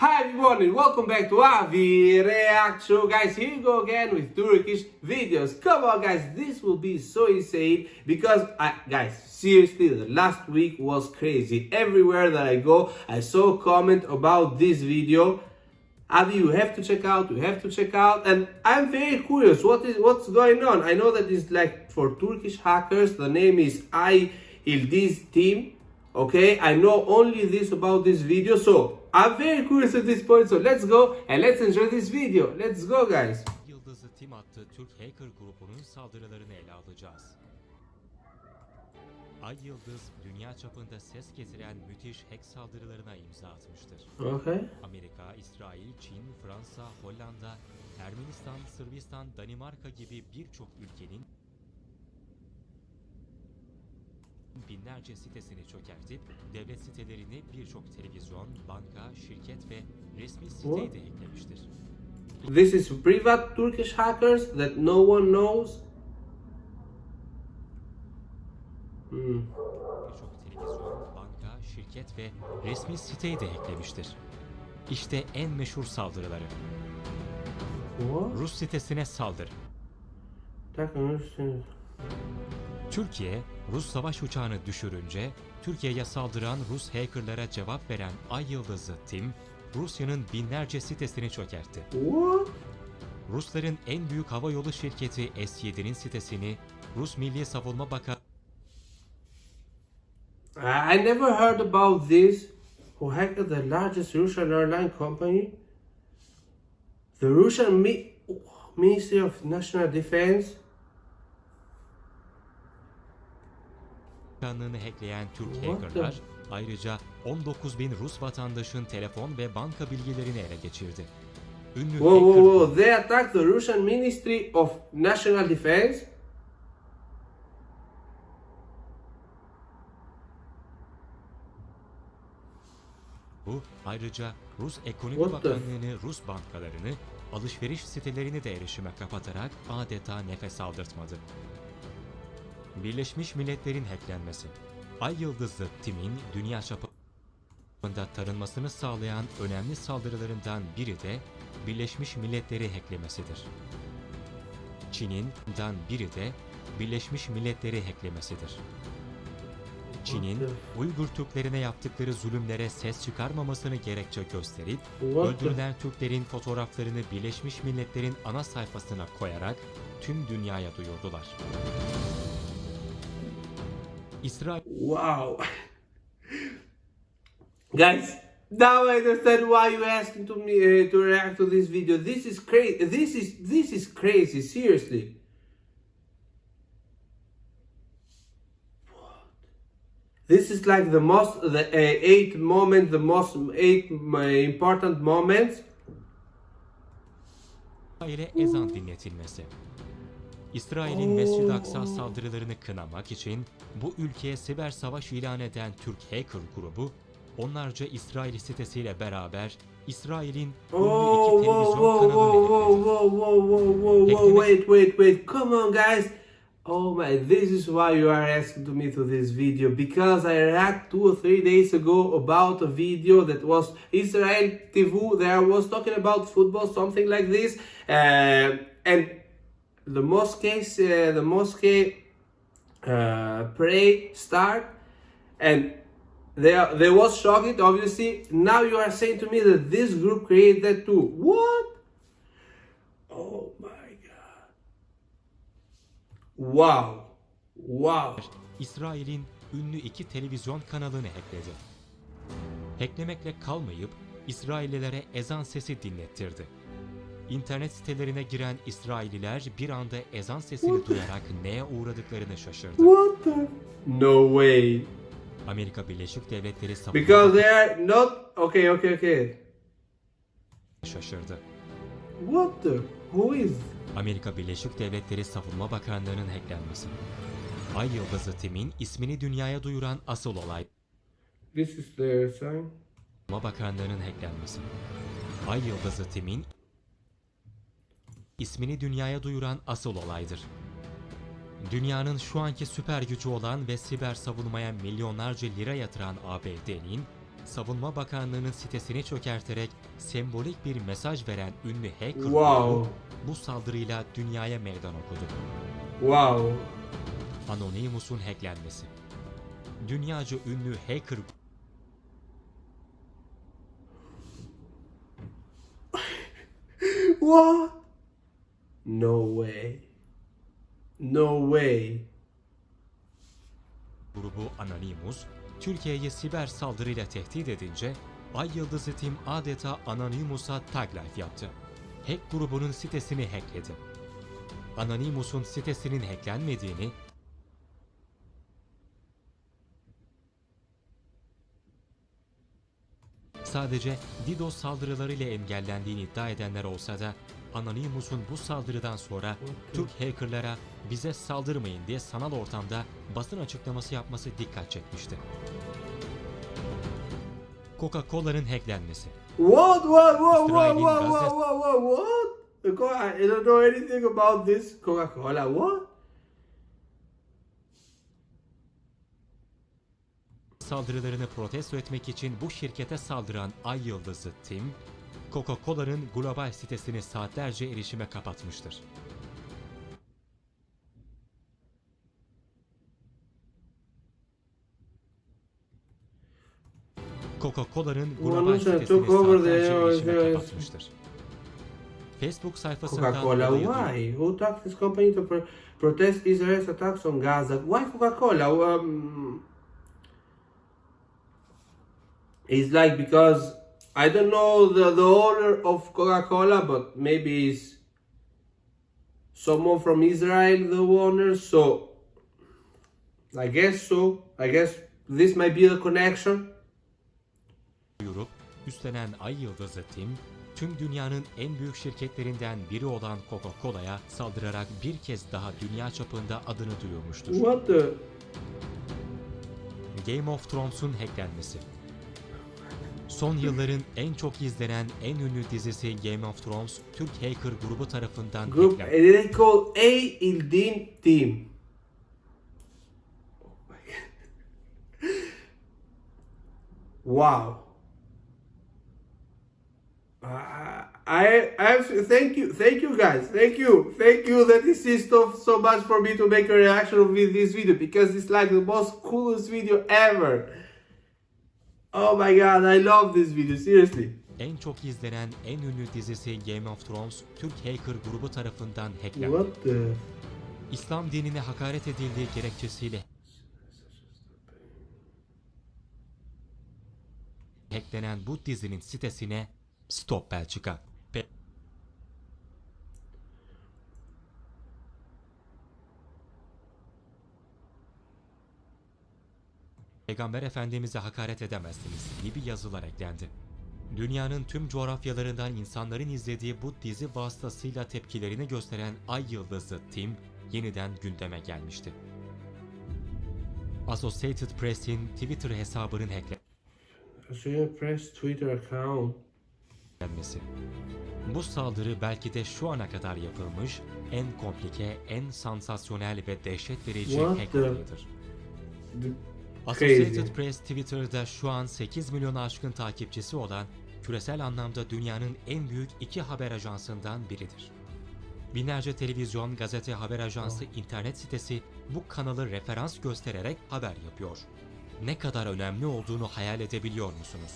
Hi everyone and welcome back to Avi React Show. Guys here you go again with Turkish videos. Come on guys this will be so insane because I guys seriously the last week was crazy. Everywhere that I go I saw a comment about this video. Avi you have to check out you have to check out and I'm very curious what is what's going on? I know that it's like for Turkish hackers the name is I Ildiz team Okay, I know only this about this video, so I'm very curious at this point. So let's go and let's enjoy this video. Let's go, guys. Yıldızı Tim adlı Türk hacker grubunun saldırılarını ele alacağız. Ay Yıldız, dünya çapında ses getiren müthiş hack saldırılarına imza atmıştır. Okay. Amerika, İsrail, Çin, Fransa, Hollanda, Ermenistan, Sırbistan, Danimarka gibi birçok ülkenin binlerce sitesini çökertip devlet sitelerini birçok televizyon, banka, şirket ve resmi siteyi de eklemiştir. This is private Turkish hackers that no one knows. Hmm. birçok televizyon, banka, şirket ve resmi siteyi de eklemiştir. İşte en meşhur saldırıları. What? Rus sitesine saldırı. Tak understand. Türkiye, Rus savaş uçağını düşürünce Türkiye'ye saldıran Rus hackerlara cevap veren Ay Yıldızı Tim, Rusya'nın binlerce sitesini çökertti. Rusların en büyük havayolu şirketi S7'nin sitesini Rus Milli Savunma Bakanı I never heard about this. Who hacked the largest Russian airline company? The Russian Mi- Ministry of National Defense. Bakanlığını hackleyen Türk hackerlar ayrıca 19 bin Rus vatandaşın telefon ve banka bilgilerini ele geçirdi. Ünlü Whoa, whoa, hacker whoa! They attacked the Russian Ministry of National Defense. grubu ayrıca Rus Ekonomi What Bakanlığı'nı, Rus bankalarını, alışveriş sitelerini de erişime kapatarak adeta nefes aldırtmadı. Birleşmiş Milletler'in hacklenmesi. Ay Yıldızlı Tim'in dünya çapında tanınmasını sağlayan önemli saldırılarından biri de Birleşmiş Milletler'i hacklemesidir. Çin'in dan biri de Birleşmiş Milletler'i hacklemesidir. Çin'in Uygur Türklerine yaptıkları zulümlere ses çıkarmamasını gerekçe gösterip öldürülen Türklerin fotoğraflarını Birleşmiş Milletler'in ana sayfasına koyarak tüm dünyaya duyurdular. İsrail Wow. Guys, now I understand why you asking to me uh, to react to this video. This is crazy. This is this is crazy. Seriously. What? This is like the most the uh, eight moment, the most eight uh, important moments. İsrail'e ezan dinletilmesi. İsrail'in Mescid-i Aksa saldırılarını kınamak için bu ülkeye siber savaş ilan eden Türk hacker grubu onlarca İsrail sitesiyle beraber İsrail'in ünlü iki televizyon kanalını hackledi. wait, wait, wait, come on guys. Oh my, this is why you are asking to me to this video, because I react two or three days ago about a video that was Israel TV, there was talking about football, something like this, uh, and the mosque, uh, the mosque uh, pray start, and they are, they was shocked obviously. Now you are saying to me that this group created that too what? Oh my god. Wow. Wow. İsrail'in ünlü iki televizyon kanalını hackledi. Hacklemekle kalmayıp İsraillilere ezan sesi dinlettirdi. İnternet sitelerine giren İsrailliler bir anda ezan sesini duyarak neye uğradıklarını şaşırdı. what the no way Amerika Birleşik Devletleri savunma because they are not okay okay okay şaşırdı. what the who is Amerika Birleşik Devletleri Savunma Bakanlığı'nın hacklenmesi. Ay Yıldızı Tim'in ismini dünyaya duyuran asıl olay this is the sign Savunma Bakanlığı'nın hacklenmesi. Ay Yıldızı Tim'in ismini dünyaya duyuran asıl olaydır. Dünyanın şu anki süper gücü olan ve siber savunmaya milyonlarca lira yatıran ABD'nin Savunma Bakanlığı'nın sitesini çökerterek sembolik bir mesaj veren ünlü hacker Wow. bu saldırıyla dünyaya meydan okudu. Wow. Anonymous'un hacklenmesi. Dünyaca ünlü hacker What? No way. No way. grubu Anonymous, Türkiye'yi siber saldırıyla tehdit edince Ay Yıldızı Team adeta Anonymous'a tag life yaptı. Hack grubunun sitesini hackledi. Anonymous'un sitesinin hacklenmediğini Sadece DDoS saldırılarıyla engellendiğini iddia edenler olsa da Anonymous'un bu saldırıdan sonra Türk hackerlara bize saldırmayın diye sanal ortamda basın açıklaması yapması dikkat çekmişti. Coca-Cola'nın hacklenmesi. What? What? What? What? What? What? What? What? I don't know anything about this Coca-Cola. What? Saldırılarını protesto etmek için bu şirkete saldıran Ay Yıldızı Team, Coca-Cola'nın global sitesini saatlerce erişime kapatmıştır. Coca-Cola'nın global sitesini took saatlerce erişime kapatmıştır. Facebook sayfasından Coca-Cola. Why? Who tasked this company to pro- protest Israel's attacks on Gaza? Why Coca-Cola? Um, it's like because I don't know the, the owner of Coca-Cola, but maybe it's someone from Israel, the owner. So I guess so. I guess this might be the connection. duyurup üstlenen Ay Yıldızı Team, tüm dünyanın en büyük şirketlerinden biri olan Coca-Cola'ya saldırarak bir kez daha dünya çapında adını duyurmuştur. What the? Game of Thrones'un hacklenmesi. Son yılların en çok izlenen en ünlü dizisi Game of Thrones, Türk hacker grubu tarafından Group hacklendi. they call A Ildin Team. Wow. Uh, I I thank you thank you guys thank you thank you that insist so, so much for me to make a reaction with this video because it's like the most coolest video ever. Oh my god, I love this video seriously. En çok izlenen en ünlü dizisi Game of Thrones, Türk hacker grubu tarafından hacklendi. What the? İslam dinine hakaret edildiği gerekçesiyle hacklenen bu dizinin sitesine Stop Belçika. Peygamber Efendimiz'e hakaret edemezsiniz gibi yazılar eklendi. Dünyanın tüm coğrafyalarından insanların izlediği bu dizi vasıtasıyla tepkilerini gösteren Ay Yıldızı Team yeniden gündeme gelmişti. Associated Press'in Twitter hesabının hacklenmesi. Bu saldırı belki de şu ana kadar yapılmış en komplike, en sansasyonel ve dehşet verici What hack the- olayıdır. The Associated. Press Twitter'da şu an 8 milyonu aşkın takipçisi olan küresel anlamda dünyanın en büyük iki haber ajansından biridir. Binlerce televizyon, gazete, haber ajansı, internet sitesi bu kanalı referans göstererek haber yapıyor. Ne kadar önemli olduğunu hayal edebiliyor musunuz?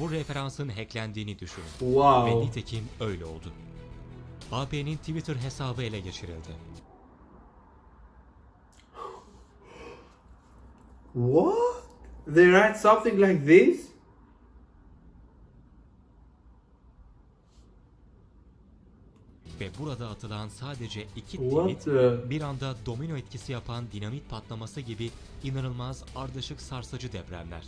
Bu referansın hacklendiğini düşünün. Ve Wow. nitekim öyle oldu. AP'nin Twitter hesabı ele geçirildi. What? They write something like this? Ve burada atılan sadece iki the? bir anda domino etkisi yapan dinamit patlaması gibi inanılmaz ardışık sarsıcı depremler.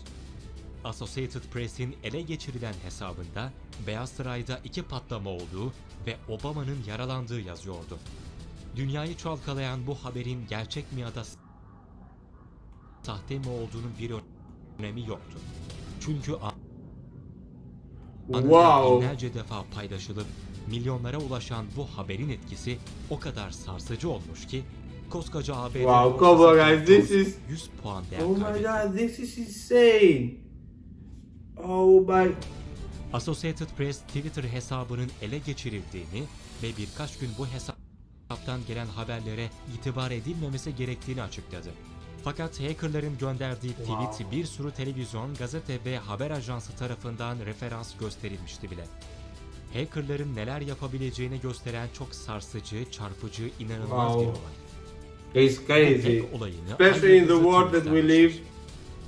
Associated Press'in ele geçirilen hesabında Beyaz Saray'da iki patlama olduğu ve Obama'nın yaralandığı yazıyordu. Dünyayı çalkalayan bu haberin gerçek mi ya da sahte mi olduğunun bir önemi yoktu. Çünkü Wow. binlerce defa paylaşılıp milyonlara ulaşan bu haberin etkisi o kadar sarsıcı olmuş ki koskoca ABD Wow, come on guys, this is- 100 puan değer Oh my god, this is insane. Oh my. Associated Press Twitter hesabının ele geçirildiğini ve birkaç gün bu hesaptan gelen haberlere itibar edilmemesi gerektiğini açıkladı. Fakat hackerların gönderdiği tweet bir sürü televizyon, gazete ve haber ajansı tarafından referans gösterilmişti bile. Hackerların neler yapabileceğini gösteren çok sarsıcı, çarpıcı, inanılmaz bir olay. It's crazy. Especially in the world that we live.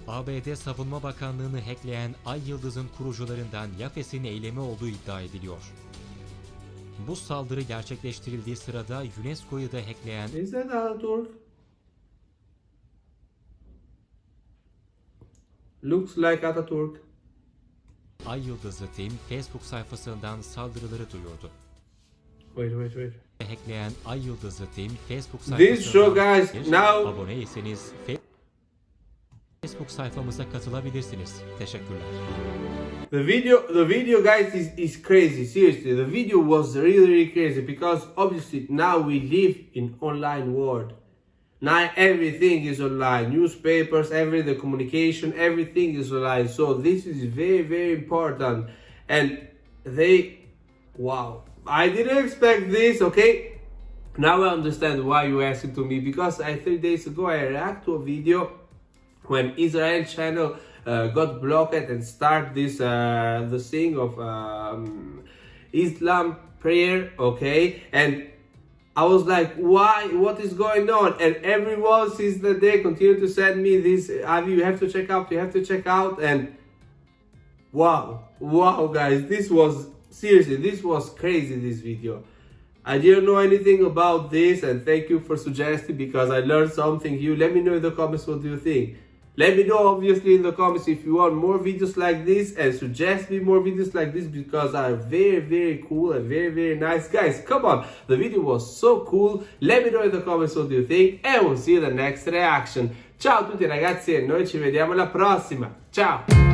ABD Savunma Bakanlığı'nı hackleyen Ay Yıldız'ın kurucularından Yafes'in eylemi olduğu iddia ediliyor. Bu saldırı gerçekleştirildiği sırada UNESCO'yu da hackleyen Is that Looks like Ataturk. Ay Yıldızı Team Facebook sayfasından saldırıları duyurdu. Wait, wait, wait. Hackleyen Ay Yıldızı Team Facebook This sayfasından show, guys, now- aboneyseniz Facebook sayfamıza katılabilirsiniz. Teşekkürler. The video, the video, guys, is, is crazy. Seriously, the video was really, really crazy because obviously now we live in online world. Now everything is online. Newspapers, every the communication, everything is online. So this is very, very important. And they, wow, I didn't expect this. Okay, now I understand why you asked it to me because I three days ago I react to a video when Israel channel uh, got blocked and start this uh, the thing of um, Islam prayer, okay, and I was like, why? What is going on? And everyone since the day continued to send me this. Avi, you have to check out. You have to check out. And wow, wow, guys, this was seriously, this was crazy. This video. I didn't know anything about this, and thank you for suggesting because I learned something new. Let me know in the comments what do you think. Let me know obviously in the comments if you want more videos like this and suggest me more videos like this because are very very cool and very very nice. Guys come on. The video was so cool. Let me know in the comments what you think and we'll see the next reaction. Ciao a tutti ragazzi e noi ci vediamo alla prossima. Ciao